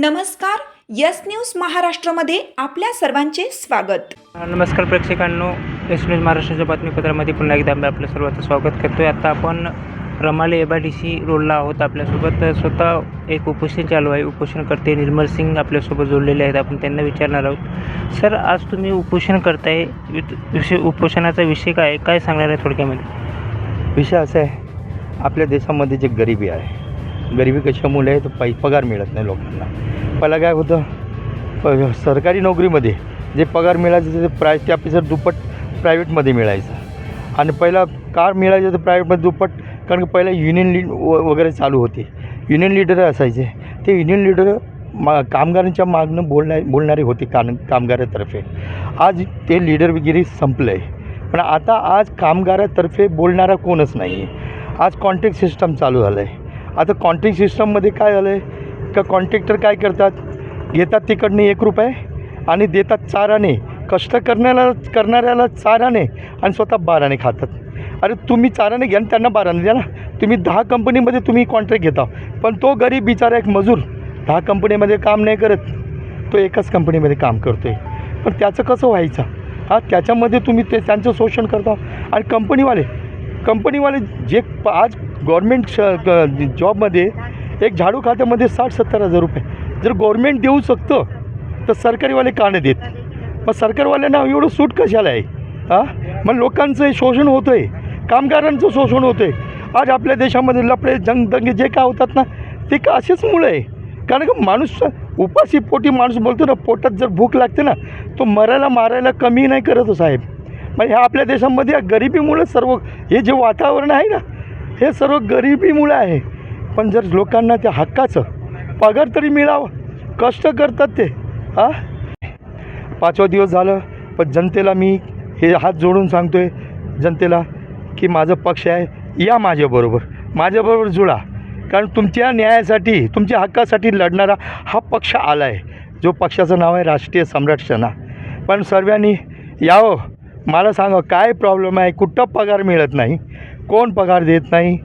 नमस्कार yes news महाराष्ट्रामध्ये आपल्या सर्वांचे स्वागत. नमस्कार प्रेक्षकांनो एस न्यूज महाराष्ट्राच्या बातमीपत्रामध्ये पुन्हा एकदा आम्ही आपलं सर्वांचं स्वागत करतो आहे आता आपण रमाले एबा डी सी रोडला आहोत आपल्यासोबत. स्वतः एक उपोषण चालू आहे. उपोषणकर्ते निर्मल सिंग आपल्यासोबत जोडलेले आहेत. आपण त्यांना विचारणार आहोत. सर आज तुम्ही उपोषण करताय. विषय उपोषणाचा विषय काय आहे? काय सांगणार आहे थोडक्यामध्ये? विषय असा आहे आपल्या देशामध्ये जे गरिबी आहे गरिबी कशामुळे आहे तर पै पगार मिळत नाही लोकांना. पहिला काय होतं प सरकारी नोकरीमध्ये जे पगार मिळायचं ते प्राय त्यापेक्षा दुप्पट प्रायव्हेटमध्ये मिळायचं. आणि पहिला कार मिळायचं तर प्रायव्हेटमध्ये दुप्पट कारण की पहिला युनियन लीड व वगैरे चालू होते. युनियन लीडर असायचे. ते युनियन लीडर मा कामगारांच्या मागणं बोलण्या बोलणारे होते कान कामगारातर्फे. आज ते लीडरगिरी संपलं आहे पण आता आज कामगारातर्फे बोलणारा कोणच नाही आहे आज कॉन्ट्रॅक्ट सिस्टम चालू झालं आहे आता कॉन्ट्रॅक्ट सिस्टममध्ये काय झालं आहे का कॉन्ट्रॅक्टर काय करतात? घेतात तिकडनं एक रुपये आणि देतात चाराने. कष्ट करण्याला करणाऱ्याला चाराने आणि स्वतः बाराने खातात. अरे तुम्ही चाराने घ्या आणि त्यांना बाराने द्या ना. तुम्ही दहा कंपनीमध्ये तुम्ही कॉन्ट्रॅक्ट घेता. पण तो गरीब बिचारा एक मजूर दहा कंपनीमध्ये काम नाही करत. तो एकाच कंपनीमध्ये काम करतो आहे पण त्याचं कसं व्हायचं? हां त्याच्यामध्ये तुम्ही ते त्यांचं शोषण करता. आणि कंपनीवाले कंपनीवाले जे आज गव्हर्मेंट श जॉबमध्ये एक झाडू खात्यामध्ये साठ सत्तर हजार रुपये. जर गव्हर्मेंट देऊ शकतं तर सरकारीवाले का नाही देत. मग सरकारवाल्यांना एवढं सूट कशाला आहे? हां? मग लोकांचं शोषण होतं आहे कामगारांचं शोषण होतं आहे आज आपल्या देशामध्ये लफडे जंगदंगे जे काय होतात ना ते का असेच मुलं आहे? कारण का माणूस उपाशी पोटी माणूस बोलतो ना पोटात जर भूक लागते ना तो मरायला मारायला कमी नाही करत हो साहेब. मग ह्या आपल्या देशामध्ये या गरिबीमुळे सर्व हे जे वातावरण आहे ना हे सर्व गरिबीमुळे आहे. पण जर लोकांना त्या हक्काचं पगार तरी मिळावं. कष्ट करतात ते. हां पाचवा दिवस झालं पण जनतेला मी हे हात जोडून सांगतो आहे जनतेला की माझं पक्ष आहे या माझ्याबरोबर माझ्याबरोबर जुळा. कारण तुमच्या न्यायासाठी तुमच्या हक्कासाठी लढणारा हा पक्ष आला आहे जो पक्षाचं नाव आहे राष्ट्रीय सम्राट सेना. पण सर्वांनी यावं मला सांगा काय प्रॉब्लेम आहे? कुठं पगार मिळत नाही? कोण पगार देत नाही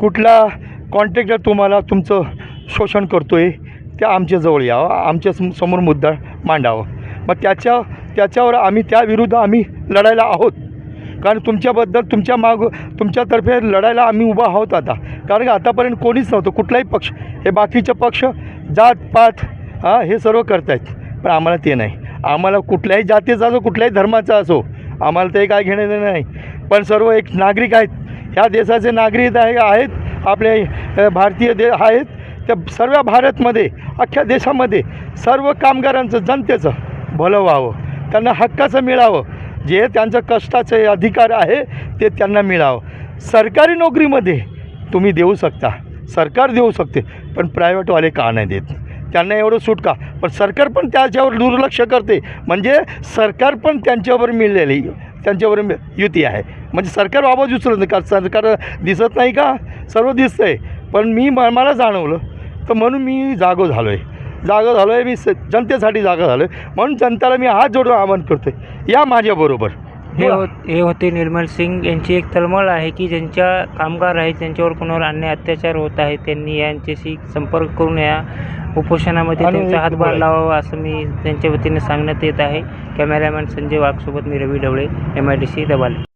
कुठला कॉन्ट्रॅक्टर तुम्हाला तुमचं शोषण करतो आहे त्या आमच्याजवळ यावं आमच्या सम- समोर मुद्दा मांडावं. मग त्याच्या त्याच्यावर आम्ही त्याविरुद्ध आम्ही लढायला आहोत. कारण तुमच्याबद्दल तुमच्या माग तुमच्यातर्फे लढायला आम्ही उभा आहोत आता. कारण की आतापर्यंत कोणीच नव्हतं कुठलाही पक्ष. हे बाकीचे पक्ष जात पात हां हे सर्व करतायत. पण आम्हाला ते नाही. आम्हाला कुठल्याही जातीचा असो कुठल्याही धर्माचा असो आम्हाला ते काय घेणं देणं नाही. पण सर्व एक नागरिक आहेत. ह्या देशाचे नागरिक आहे आहेत आपले भारतीय दे आहेत. त्या सर्व भारतमध्ये अख्ख्या देशामध्ये सर्व कामगारांचं जनतेचं भलं व्हावं. त्यांना हक्काचं मिळावं. जे त्यांचं कष्टाचे अधिकार आहे ते त्यांना मिळावं. सरकारी नोकरीमध्ये तुम्ही देऊ शकता. सरकार देऊ शकते पण प्रायव्हेटवाले का नाही देत? त्यांना एवढं सूट का? पण सरकार पण त्याच्यावर दुर्लक्ष करते. म्हणजे सरकार पण त्यांच्यावर मिळलेली त्यांच्यावर युती आहे. म्हणजे सरकार आवाज उचलत नाही. का सरकार दिसत नाही का? सर्व दिसतं आहे पण मी म मला जाणवलं तर म्हणून मी जागो झालो आहे जागो झालो आहे मी स जनतेसाठी जागा झालो आहे म्हणून जनतेला मी हात जोडून आवाहन करतो आहे या माझ्याबरोबर हे होत हे होते निर्मल सिंग. यांची एक तळमळ आहे की ज्यांच्या कामगार आहेत त्यांच्यावर कोणावर अन्याय अत्याचार होत आहे त्यांनी यांच्याशी संपर्क करून या उपोषणामध्ये त्यांचा हातभार. लावावा असं मी त्यांच्या वतीने सांगण्यात येत आहे. कॅमेरामॅन संजय वाघसोबत मी Ravi Dhawale M I D C दबाले